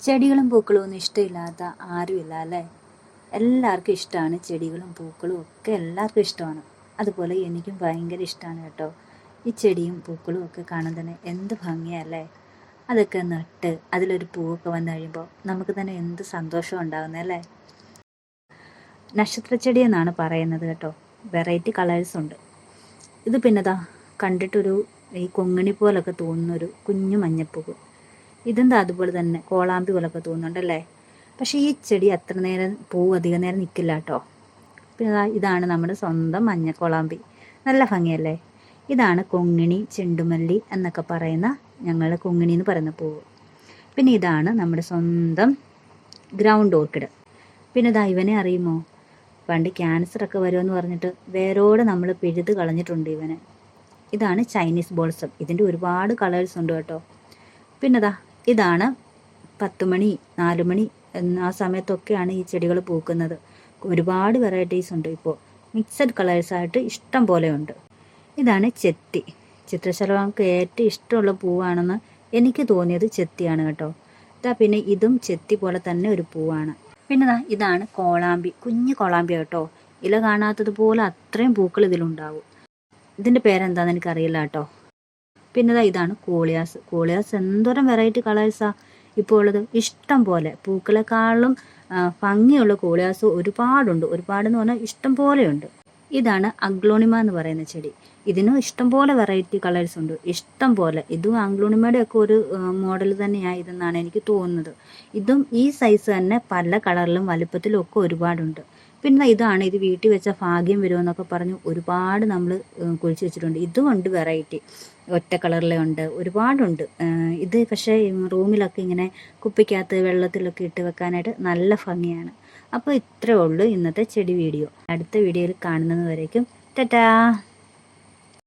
ചെടികളും പൂക്കളും ഒന്നും ഇഷ്ടമില്ലാത്ത ആരുമില്ല അല്ലേ? എല്ലാവർക്കും ഇഷ്ടമാണ് ചെടികളും പൂക്കളും ഒക്കെ എല്ലാവർക്കും ഇഷ്ടമാണ്. അതുപോലെ എനിക്കും ഭയങ്കര ഇഷ്ടമാണ് കേട്ടോ. ഈ ചെടിയും പൂക്കളും ഒക്കെ കാണാൻ തന്നെ എന്ത് ഭംഗിയല്ലേ അതൊക്കെ നട്ട് അതിലൊരു പൂവൊക്കെ വന്നു കഴിയുമ്പോൾ നമുക്ക് തന്നെ എന്ത് സന്തോഷം ഉണ്ടാകുന്നല്ലേ നക്ഷത്രച്ചെടി എന്നാണ് പറയുന്നത് കേട്ടോ. വെറൈറ്റി കളേഴ്സ് ഉണ്ട്. ഇത് പിന്നെതാ കണ്ടിട്ടൊരു ഈ കൊങ്ങിണി പോലൊക്കെ തോന്നുന്നൊരു കുഞ്ഞു മഞ്ഞപ്പൂവ്. ഇതെന്താ അതുപോലെ തന്നെ? കോളാമ്പി പോലൊക്കെ തോന്നുന്നുണ്ടല്ലേ? പക്ഷേ ഈ ചെടി അത്ര നേരം പൂ അധികം നേരം നിൽക്കില്ല കേട്ടോ. പിന്നെ ഇതാണ് നമ്മുടെ സ്വന്തം മഞ്ഞക്കോളാമ്പി നല്ല ഭംഗിയല്ലേ? ഇതാണ് കൊങ്ങിണി ചെണ്ടുമല്ലി എന്നൊക്കെ പറയുന്ന ഞങ്ങൾ കൊങ്ങിണി എന്ന് പറയുന്ന പൂവ് പിന്നെ ഇതാണ് നമ്മുടെ സ്വന്തം ഗ്രൗണ്ട് ഓർക്കിഡ്. പിന്നെ ദാ ഇവനെ അറിയുമോ? പണ്ട് ക്യാൻസർ ഒക്കെ വരുമെന്ന് പറഞ്ഞിട്ട് വേരോടെ നമ്മൾ പിഴുത് കളഞ്ഞിട്ടുണ്ട് ഇവനെ. ഇതാണ് ചൈനീസ് ബോൾസം ഇതിന്റെ ഒരുപാട് കളേഴ്സ് ഉണ്ട് കേട്ടോ. പിന്നെ ദാ ഇതാണ് പത്ത് മണി നാല് മണി എന്ന ആ സമയത്തൊക്കെയാണ് ഈ ചെടികൾ പൂക്കുന്നത്. ഒരുപാട് വെറൈറ്റീസ് ഉണ്ട് ഇപ്പോൾ. മിക്സഡ് കളേഴ്സായിട്ട് ഇഷ്ടം പോലെ ഉണ്ട്. ഇതാണ് ചെത്തി. ചിത്രശലഭങ്ങൾക്ക് ഏറ്റവും ഇഷ്ടമുള്ള പൂവാണെന്ന് എനിക്ക് തോന്നിയത് ചെത്തിയാണ് കേട്ടോ. ഇതാ പിന്നെ ഇതും ചെത്തി പോലെ തന്നെ ഒരു പൂവാണ്. പിന്നെ ഇതാണ് കോളാമ്പി കുഞ്ഞു കോളാമ്പി കേട്ടോ. ഇല കാണാത്തതുപോലെ അത്രയും പൂക്കൾ ഇതിലുണ്ടാവും. ഇതിന്റെ പേരെന്താണെന്ന് എനിക്കറിയില്ല കേട്ടോ. പിന്നെ ഇതാണ് കോളിയാസ്. കോളിയാസ് എന്തോരം വെറൈറ്റി കളേഴ്സാ ഇപ്പോൾ ഉള്ളത് ഇഷ്ടം പോലെ. പൂക്കളെക്കാളും ഭംഗിയുള്ള കോളിയാസ് ഒരുപാടുണ്ട്. ഒരുപാടെന്ന് പറഞ്ഞാൽ ഇഷ്ടം പോലെയുണ്ട്. ഇതാണ് അഗ്ലോണിമ എന്ന് പറയുന്ന ചെടി. ഇതിനും ഇഷ്ടം പോലെ വെറൈറ്റി കളേഴ്സ് ഉണ്ട്. ഇഷ്ടം പോലെ. ഇതും അഗ്ലോണിമയുടെ ഒക്കെ ഒരു മോഡൽ തന്നെയാണ് ഇതെന്നാണ് എനിക്ക് തോന്നുന്നത്. ഇതും ഈ സൈസ് തന്നെ പല കളറിലും വലുപ്പത്തിലും ഒക്കെ ഒരുപാടുണ്ട്. പിന്നെ ഇതാണ് ഇത് വീട്ടിൽ വെച്ച ഭാഗ്യം വരുമെന്നൊക്കെ പറഞ്ഞ് ഒരുപാട് നമ്മൾ കുഴിച്ച് വെച്ചിട്ടുണ്ട്. ഇതുമുണ്ട് വെറൈറ്റി. ഒറ്റ കളറിലെ ഉണ്ട്. ഒരുപാടുണ്ട്. ഇത് പക്ഷേ റൂമിലൊക്കെ ഇങ്ങനെ കുപ്പിക്കകത്ത് വെള്ളത്തിലൊക്കെ ഇട്ട് വെക്കാനായിട്ട് നല്ല ഭംഗിയാണ്. അപ്പോൾ ഇത്രയേ ഉള്ളൂ ഇന്നത്തെ ചെടി വീഡിയോ. അടുത്ത വീഡിയോയിൽ കാണുന്നത് വരേക്കും. ടാറ്റാ!